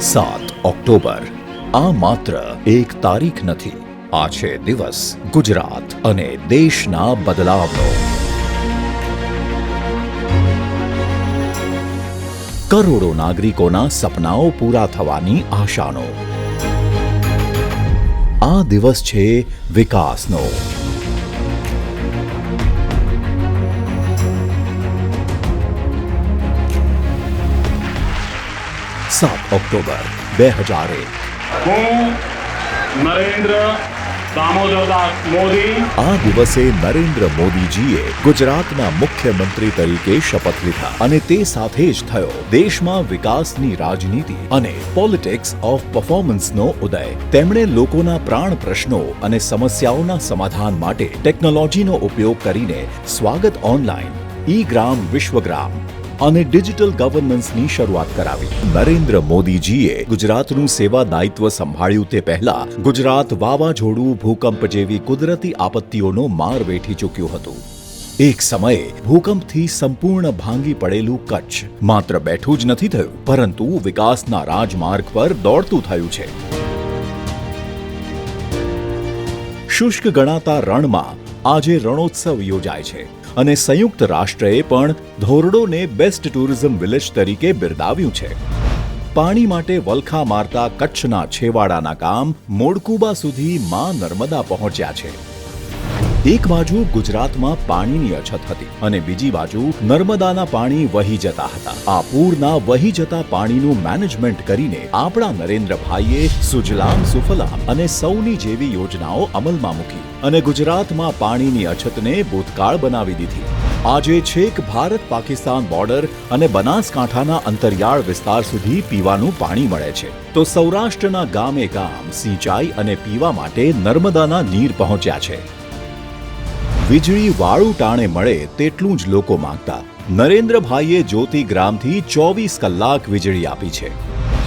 સાત ઓક્ટોબર. આ માત્ર એક તારીખ નથી, આ છે દિવસ, ગુજરાત અને દેશના બદલાવનો. કરોડો નાગરિકોના સપનાઓ પૂરા થવાની આશાનો. આ દિવસ છે વિકાસનો. સાત ઓક્ટોબર બે હજાર એક હું નરેન્દ્ર દામોદરદાસ મોદી આ દિવસે નરેન્દ્ર મોદીજીએ ગુજરાતના મુખ્યમંત્રી તરીકે શપથ લીધા અને તે સાથે જ થયો દેશમાં વિકાસની રાજનીતિ અને પોલિટિક્સ ઓફ પરફોર્મન્સનો ઉદય તેમણે લોકોના પ્રાણ પ્રશ્નો અને સમસ્યાઓના સમાધાન માટે ટેકનોલોજીનો ઉપયોગ કરીને સ્વાગત ઓનલાઈન ઈ ગ્રામ વિશ્વગ્રામ અને ડિજિટલ ગવર્નન્સની શરૂઆત કરાવી. નરેન્દ્ર મોદીજીએ ગુજરાતનું સેવા દાયિત્વ સંભાળ્યું તે પહેલા ગુજરાત વાવાઝોડું ભૂકંપ જેવી કુદરતી આપત્તિઓનો માર વેઠી ચૂક્યું હતું. એક સમયે ભૂકંપથી સંપૂર્ણ ભાંગી પડેલું કચ્છ માત્ર બેઠું જ નથી થયું, પરંતુ વિકાસના રાજમાર્ગ પર દોડતું થયું છે. શુષ્ક ગણાતા રણમાં આજે રણોત્સવ યોજાય છે. અને સંયુક્ત રાષ્ટ્રએ પણ ધોરડોને બેસ્ટ ટુરિઝમ વિલેજ તરીકે બિરદાવ્યું છે. પાણી માટે વલખા મારતા કચ્છના છેવાડાના કામ મોડકુબા સુધી માં નર્મદા પહોંચ્યા છે. એક બાજુ ગુજરાતમાં પાણીની અછત હતી અને બીજી બાજુ નર્મદાના પાણી વહી જતા હતા. આ પૂરના વહી જતા પાણીનું મેનેજમેન્ટ કરીને આપણા નરેન્દ્રભાઈએ સુજલામ સુફલામ અને સૌની જેવી યોજનાઓ અમલમાં મૂકી અને ગુજરાતમાં પાણીની અછતને ભૂતકાળ બનાવી દીધી. આજે છેક ભારત પાકિસ્તાન બોર્ડર અને બનાસકાંઠાના અંતરિયાળ વિસ્તાર સુધી પીવાનું પાણી મળે છે. તો સૌરાષ્ટ્રના ગામે ગામ સિંચાઈ અને પીવા માટે નર્મદાના નીર પહોંચ્યા છે. વીજળી, વાળું ટાણે મળે તેટલું જ લોકો માંગતા. નરેન્દ્રભાઈએ જ્યોતિ ગ્રામથી ચોવીસ કલાક વીજળી આપી છે.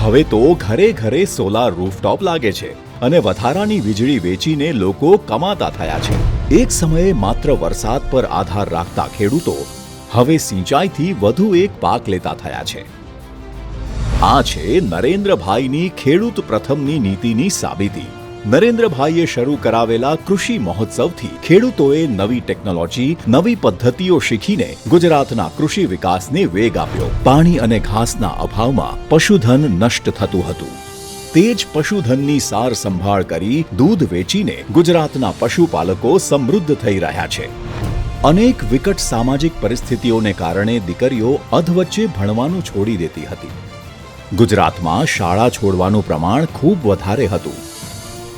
હવે તો ઘરે ઘરે સોલાર રૂફટોપ લાગે છે અને વધારાની વીજળી વેચીને લોકો કમાતા થયા છે. એક સમયે માત્ર વરસાદ પર આધાર રાખતા ખેડૂતો હવે સિંચાઈથી વધુ એક પાક લેતા થયા છે. આ છે નરેન્દ્રભાઈની ખેડૂત પ્રથમની નીતિની સાબિતી. નરેન્દ્રભાઈએ શરૂ કરાવેલા કૃષિ મહોત્સવથી ખેડૂતોએ નવી ટેકનોલોજી, નવી પદ્ધતિઓ શીખીને ગુજરાતના કૃષિ વિકાસને વેગ આપ્યો. પાણી અને ઘાસના અભાવમાં પશુધન નષ્ટ થતું હતું. તે જ પશુધનની સાર સંભાળ કરી દૂધ વેચીને ગુજરાતના પશુપાલકો સમૃદ્ધ થઈ રહ્યા છે. અનેક વિકટ સામાજિક પરિસ્થિતિઓને કારણે દીકરીઓ અધવચ્ચે ભણવાનું છોડી દેતી હતી. ગુજરાતમાં શાળા છોડવાનું પ્રમાણ ખૂબ વધારે હતું.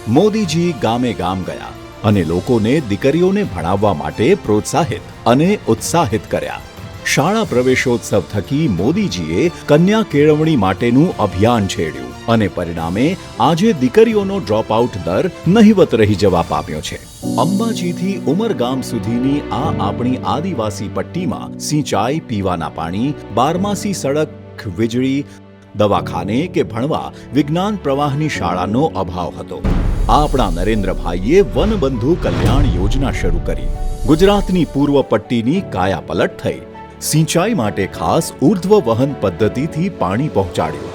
મોદીજી ગામે ગામ ગયા અને લોકોને દીકરીઓને ભણાવવા માટે પ્રોત્સાહિત અને ઉત્સાહિત કર્યા. શાળા પ્રવેશોત્સવ થકી મોદીજીએ કન્યા કેળવણી માટેનું અભિયાન છેડ્યું અને પરિણામે આજે દીકરીઓનો ડ્રોપઆઉટ દર નહિવત રહી જવા પામ્યો છે. અંબાજીથી ઉમરગામ સુધીની આ આપણી આદિવાસી પટ્ટીમાં સિંચાઈ, પીવાના પાણી, બારમાસી સડક, વીજળી, દવાખાને કે ભણવા વિજ્ઞાન પ્રવાહની શાળાનો અભાવ હતો. આપણા નરેન્દ્રભાઈએ વનબંધુ કલ્યાણ યોજના શરૂ કરી. ગુજરાતની પૂર્વ પટ્ટીની કાયાપલટ થઈ. સિંચાઈ માટે ખાસ ઉર્ધ્વ વહન પદ્ધતિથી પાણી પહોંચાડ્યું.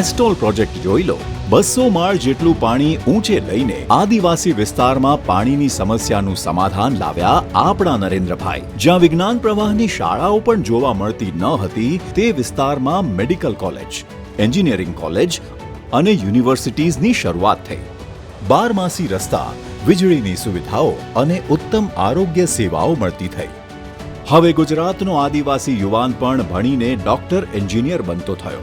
એસ્ટોલ પ્રોજેક્ટ જોઈ લો. બસો માળ જેટલું પાણી ઊંચે લઈને આદિવાસી વિસ્તારમાં પાણીની સમસ્યાનું સમાધાન લાવ્યા આપણા નરેન્દ્રભાઈ. જ્યાં વિજ્ઞાન પ્રવાહની શાળાઓ પણ જોવા મળતી ન હતી, તે વિસ્તારમાં મેડિકલ કોલેજ, એન્જિનિયરિંગ કોલેજ અને યુનિવર્સિટીઝની શરૂઆત થઈ. બારમાસી રસ્તા, વીજળીની સુવિધાઓ અને ઉત્તમ આરોગ્ય સેવાઓ મળતી થઈ. હવે ગુજરાતનો આદિવાસી યુવાન પણ ભણીને ડોક્ટર એન્જિનિયર બનતો થયો.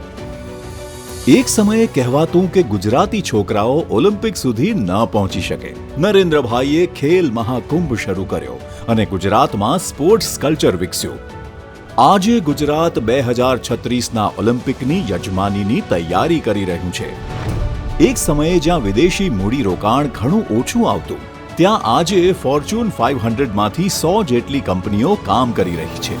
એક સમયે કહેવાતું કે ગુજરાતી છોકરાઓ ઓલિમ્પિક સુધી ન પહોંચી શકે. નરેન્દ્રભાઈએ ખેલ મહાકુંભ શરૂ કર્યો અને ગુજરાતમાં સ્પોર્ટ્સ કલ્ચર વિકસ્યું. આજે ગુજરાત બે હજાર છત્રીસના ઓલિમ્પિકની યજમાનીની તૈયારી કરી રહ્યું છે. એક સમયે જ્યાં વિદેશી મૂડી રોકાણ ઘણું ઓછું આવતું ત્યાં આજે ફોર્ચ્યુન ફાઇવ હંડ્રેડમાંથી સો જેટલી કંપનીઓ કામ કરી રહી છે.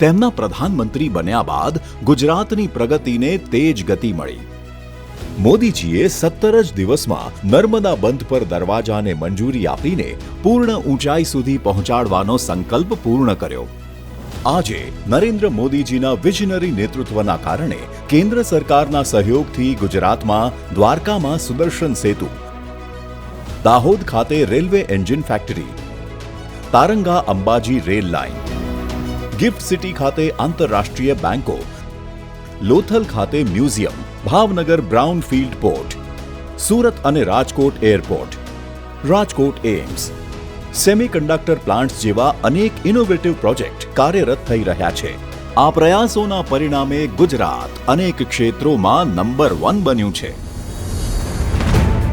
તેમના પ્રધાનમંત્રી બન્યા બાદ ગુજરાતની પ્રગતિને તેજ ગતિ મળી. મોદીજીએ સત્તર જ દિવસમાં નર્મદા બંધ પર દરવાજાને મંજૂરી આપીને પૂર્ણ ઊંચાઈ સુધી પહોંચાડવાનો સંકલ્પ પૂર્ણ કર્યો. આજે નરેન્દ્ર મોદીજીના વિઝનરી નેતૃત્વના કારણે કેન્દ્ર સરકારના સહયોગથી ગુજરાતમાં દ્વારકામાં સુદર્શન સેતુ, દાહોદ ખાતે railway engine factory, Taranga Ambaji rail line, GIFT City ખાતે આંતરરાષ્ટ્રીય બેંકો, લોથલ ખાતે museum, Bhavnagar brownfield port, Surat અને Rajkot airport, Rajkot AIIMS semiconductor plants જેવા અનેક ઇનોવેટિવ પ્રોજેક્ટ કાર્યરત થઈ રહ્યા છે. આ પ્રયાસોના પરિણામે ગુજરાત અનેક ક્ષેત્રોમાં નંબર વન બન્યું છે.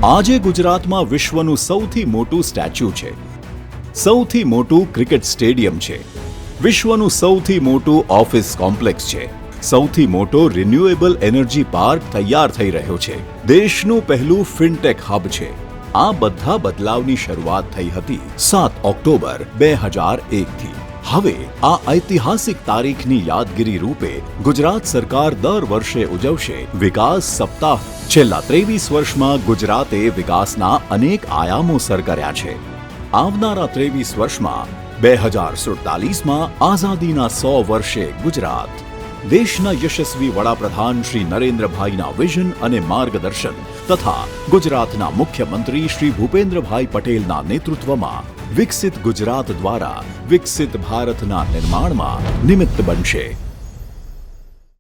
આજે ગુજરાતમાં વિશ્વનું સૌથી મોટું સ્ટેચ્યુ છે. સૌથી મોટું ક્રિકેટ સ્ટેડિયમ છે. વિશ્વનું સૌથી મોટું ઓફિસ કોમ્પ્લેક્સ છે. સૌથી મોટો રિન્યુએબલ એનર્જી પાર્ક તૈયાર થઈ રહ્યો છે. દેશનું પહેલું ફિનટેક હબ છે. આ બધા બદલાવની શરૂઆત થઈ હતી સાત ઓક્ટોબર બે હજાર એકથી. હવે આ ઐતિહાસિક તારીખની યાદગીરી રૂપે ગુજરાત સરકાર દર વર્ષે ઉજવશે વિકાસ સપ્તાહ. છેલ્લા ત્રેવીસ વર્ષમાં ગુજરાતે વિકાસના અનેક આયામો સર કર્યા છે. આવનારા ત્રેવીસ વર્ષમાં બે હજાર સુડતાલીસમાં આઝાદીના સો વર્ષે ગુજરાત દેશના યશસ્વી વડાપ્રધાન શ્રી નરેન્દ્રભાઈના વિઝન અને માર્ગદર્શન તથા ગુજરાતના મુખ્યમંત્રી શ્રી ભૂપેન્દ્રભાઈ પટેલના નેતૃત્વમાં વિકસિત ગુજરાત દ્વારા વિકસિત ભારતના નિર્માણમાં નિમિત્ત બનશે.